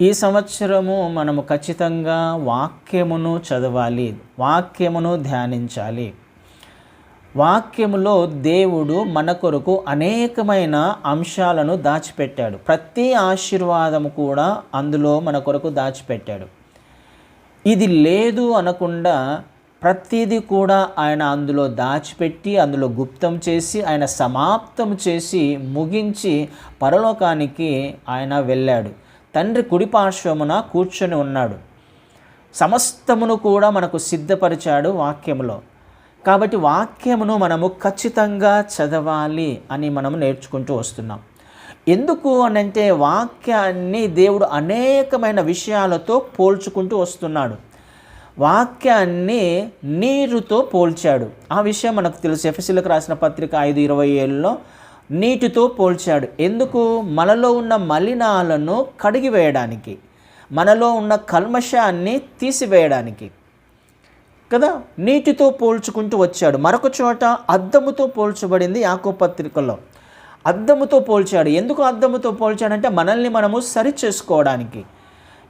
ఈ సంవత్సరము మనము ఖచ్చితంగా వాక్యమును చదవాలి వాక్యమును ధ్యానించాలి. వాక్యములో దేవుడు మన కొరకు అనేకమైన అంశాలను దాచిపెట్టాడు. ప్రతి ఆశీర్వాదము కూడా అందులో మన కొరకు దాచిపెట్టాడు. ఇది లేదు అనకుండా ప్రతిదీ కూడా ఆయన అందులో దాచిపెట్టి అందులో గుప్తం చేసి ఆయన సమాప్తం చేసి ముగించి పరలోకానికి ఆయన వెళ్ళాడు. తండ్రి కుడిపార్శ్వమున కూర్చొని ఉన్నాడు. సమస్తమును కూడా మనకు సిద్ధపరిచాడు వాక్యములో. కాబట్టి వాక్యమును మనము ఖచ్చితంగా చదవాలి అని మనము నేర్చుకుంటూ వస్తున్నాం. ఎందుకు అనంటే వాక్యాన్ని దేవుడు అనేకమైన విషయాలతో పోల్చుకుంటూ వస్తున్నాడు. వాక్యాన్ని నీరుతో పోల్చాడు. ఆ విషయం మనకు తెలుసు. ఎఫ్ఎస్సీలకు రాసిన పత్రిక ఐదు ఇరవై ఏళ్ళలో నీటితో పోల్చాడు. ఎందుకు? మనలో ఉన్న మలినాలను కడిగివేయడానికి మనలో ఉన్న కల్మషాన్ని తీసివేయడానికి. కదా? నీటితో పోల్చుకుంటూ వచ్చాడు. మరొక చోట అద్దముతో పోల్చబడింది యాకో పత్రికలో. అద్దముతో పోల్చాడు. ఎందుకు అద్దముతో పోల్చాడంటే మనల్ని మనము సరి చేసుకోవడానికి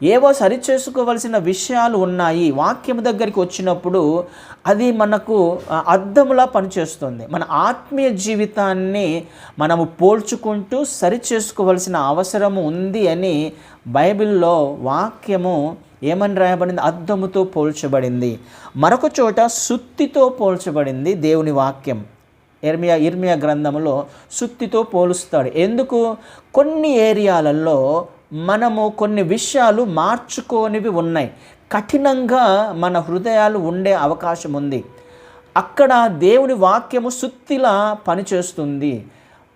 ఏవో సరి చేసుకోవలసిన విషయాలు ఉన్నాయి. వాక్యం దగ్గరికి వచ్చినప్పుడు అది మనకు ఆ, అద్దములా పనిచేస్తుంది. మన ఆత్మీయ జీవితాన్ని మనము పోల్చుకుంటూ సరి చేసుకోవలసిన అవసరము ఉంది అని బైబిల్లో వాక్యము ఏమని రాయబడింది? అద్దముతో పోల్చబడింది. మరొక చోట సుత్తితో పోల్చబడింది దేవుని వాక్యం. ఇర్మియా ఇర్మియా గ్రంథములో సుత్తితో పోలుస్తాడు. ఎందుకు? కొన్ని ఏరియాలలో మనము కొన్ని విషయాలు మార్చుకోనివి ఉన్నాయి. కఠినంగా మన హృదయాలు ఉండే అవకాశం ఉంది. అక్కడ దేవుని వాక్యము సుత్తిలా పనిచేస్తుంది.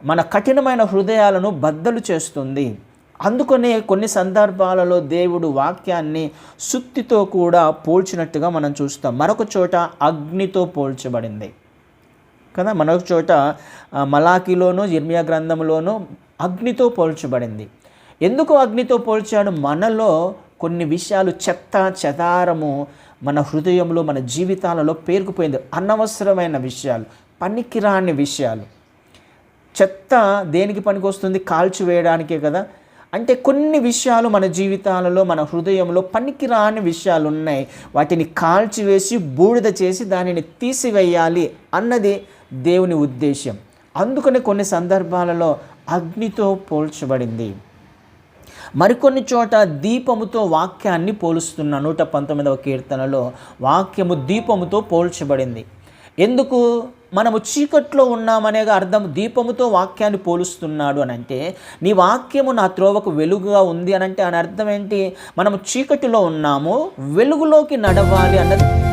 మన కఠినమైన హృదయాలను బద్దలు చేస్తుంది. అందుకనే కొన్ని సందర్భాలలో దేవుడు వాక్యాన్ని సుత్తితో కూడా పోల్చినట్టుగా మనం చూస్తాం. మరొక చోట అగ్నితో పోల్చబడింది. కదా మరొక చోట మలాకిలోనూ ఇర్మియా గ్రంథంలోనూ అగ్నితో పోల్చబడింది. ఎందుకు అగ్నితో పోల్చాడు? మనలో కొన్ని విషయాలు చెత్త చెదారము మన హృదయంలో మన జీవితాలలో పేరుకుపోయింది. అనవసరమైన విషయాలు పనికిరాని విషయాలు. చెత్త దేనికి పనికొస్తుంది? కాల్చివేయడానికే కదా. అంటే కొన్ని విషయాలు మన జీవితాలలో మన హృదయంలో పనికిరాని విషయాలు ఉన్నాయి. వాటిని కాల్చివేసి బూడిద చేసి దానిని తీసివేయాలి అన్నది దేవుని ఉద్దేశం అందుకనే కొన్ని సందర్భాలలో అగ్నితో పోల్చబడింది. మరికొన్ని చోట దీపముతో వాక్యాన్ని పోలుస్తున్న నూట పంతొమ్మిదవ కీర్తనలో వాక్యము దీపముతో పోల్చబడింది. ఎందుకు? మనము చీకట్లో ఉన్నామనే అర్థం దీపముతో వాక్యాన్ని పోలుస్తున్నాడు అని అంటే నీ వాక్యము నా త్రోవకు వెలుగుగా ఉంది అని అంటే అని అర్థం ఏంటి? మనము చీకటిలో ఉన్నాము వెలుగులోకి నడవాలి అన్నది